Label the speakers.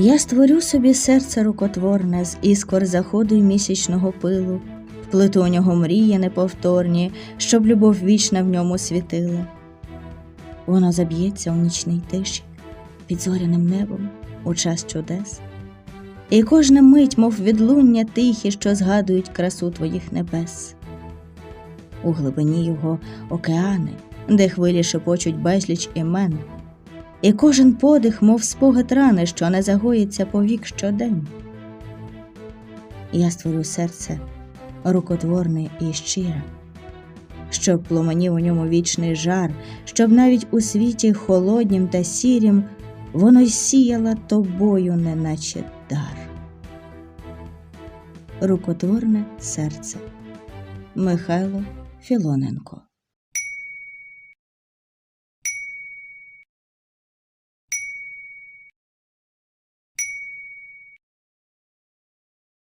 Speaker 1: Я створю собі серце рукотворне з іскор заходу й місячного пилу, вплету у нього мрії неповторні, щоб любов вічна в ньому світила. Воно заб'ється у нічній тиші, під зоряним небом у час чудес. І кожна мить, мов відлуння тихі, що згадують красу твоїх небес. У глибині його океани, де хвилі шепочуть безліч імен, і кожен подих, мов спогад рани, що не загоїться повік щодень. Я створю серце рукотворне і щире, щоб пломенів у ньому вічний жар, щоб навіть у світі холоднім та сірім воно й сіяло тобою, неначе дар. Рукотворне серце Михайло Філоненко